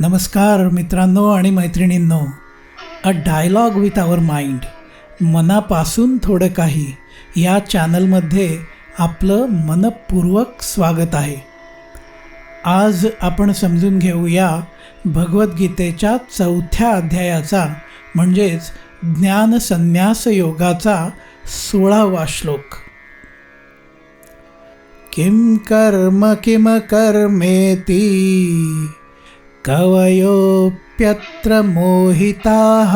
नमस्कार मित्रांनो आणि मैत्रिणींनो. A dialogue with our mind मनापासून थोडं काही. या चॅनलमध्ये आपलं मनपूर्वक स्वागत आहे. आज आपण समजून घेऊया भगवद्गीतेच्या चौथ्या अध्यायाचा म्हणजेच ज्ञानसन्यास योगाचा सोळावा श्लोक. किम कर्म किम कर्मेती? कवयोऽप्यत्र मोहिताः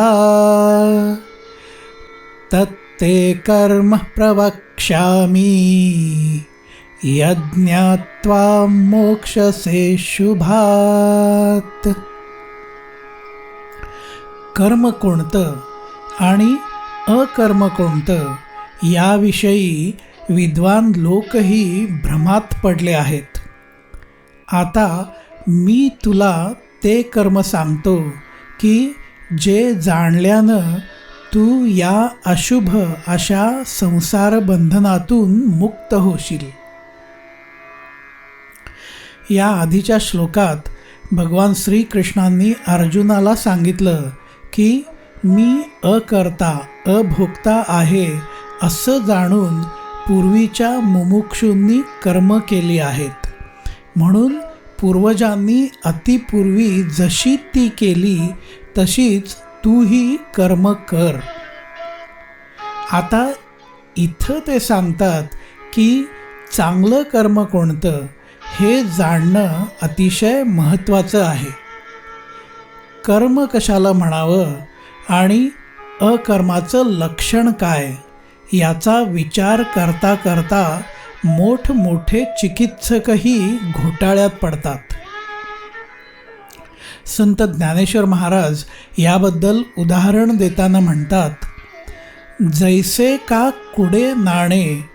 तत्ते कर्म प्रवक्ष्यामि। यज्ञात्वा मोक्षसे शुभात्। कर्म कोणतं आणि अकर्म कोणतं याविषयी विद्वान लोकही भ्रमात पडले आहेत. आता मी तुला ते कर्म सांगतो की जे जाणल्यानं तू या अशुभ अशा संसार बंधनातून मुक्त होशील. या आधीच्या श्लोकात भगवान श्रीकृष्णांनी अर्जुनाला सांगितलं की मी अकर्ता अभोक्ता आहे असं जाणून पूर्वीच्या मुमुक्षूंनी कर्म केली आहेत. म्हणून पूर्वजांनी अतिपूर्वी जशी ती केली तशीच तूही कर्म कर. आता इथं ते सांगतात की चांगलं कर्म कोणतं हे जाणणं अतिशय महत्त्वाचं आहे. कर्म कशाला म्हणावं आणि अकर्माचं लक्षण काय याचा विचार करता करता मोठमोठे चिकित्सकही घोटाळ्यात पडतात. संत ज्ञानेश्वर महाराज याबद्दल उदाहरण देताना म्हणतात जैसे का कुडे नाणे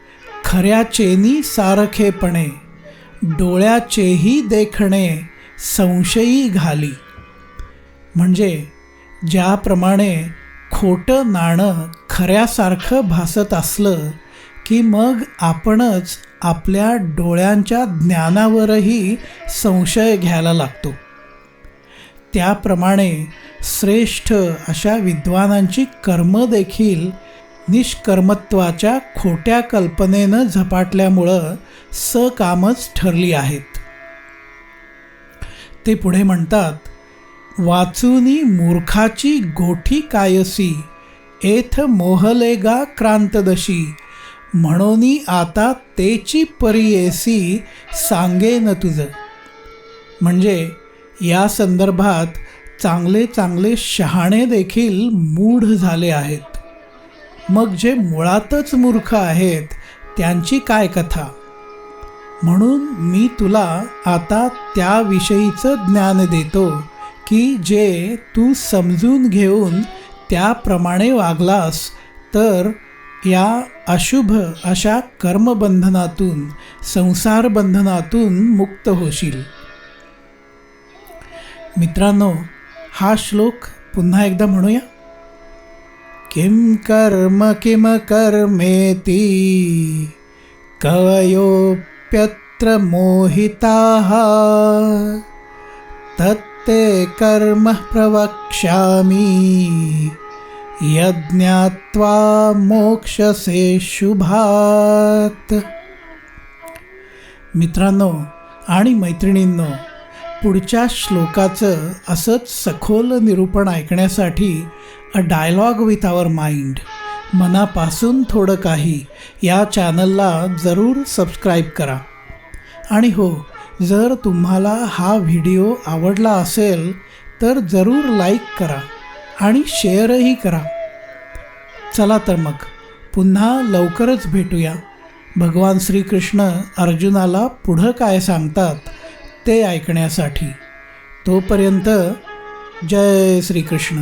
खऱ्याचेनी सारखेपणे डोळ्याचेही देखणे संशयी घाली. म्हणजे ज्याप्रमाणे खोटं नाणं खऱ्यासारखं भासत असलं की मग आपणच आपल्या डोळ्यांच्या ज्ञानावरही संशय घ्यायला लागतो. त्याप्रमाणे श्रेष्ठ अशा विद्वानांची कर्म देखील निष्कर्मत्वाच्या खोट्या कल्पनेनं झपाटल्यामुळं सकामच ठरली आहेत. ते पुढे म्हणतात वाचुनी मूर्खाची गोठी कायसी एथ मोहलेगा क्रांतदशी म्हणून आता तेची परियेसी न तुझं. म्हणजे या संदर्भात चांगले चांगले शहाणे देखील मूढ झाले आहेत. मग जे मुळातच मूर्ख आहेत त्यांची काय कथा? म्हणून मी तुला आता त्याविषयीचं ज्ञान देतो की जे तू समजून घेऊन त्याप्रमाणे वागलास तर या अशुभ अशा कर्मबंधनातून संसार बंधनातून मुक्त होशील. मित्रांनो हा श्लोक पुन्हा एकदा म्हणूया. किम कर्म किम कर्मेती कवयोप्यत्र मोहिताः तत्ते कर्म प्रवक्ष्यामी। यज्ञात्वा मोक्षसे शुभात. मित्रांनो आणि मैत्रिणींनो पुढच्या श्लोकाचं असंच सखोल निरूपण ऐकण्यासाठी a dialogue with our mind मनापासून थोडं काही या चॅनलला जरूर सबस्क्राईब करा. आणि हो जर तुम्हाला हा व्हिडिओ आवडला असेल तर जरूर लाईक करा आणि शेअरही करा. चला तर मग. पुन्हा लवकरच भेटूया. भगवान श्रीकृष्ण अर्जुनाला पुढं काय सांगतात ते ऐकण्यासाठी. तोपर्यंत जय श्रीकृष्ण.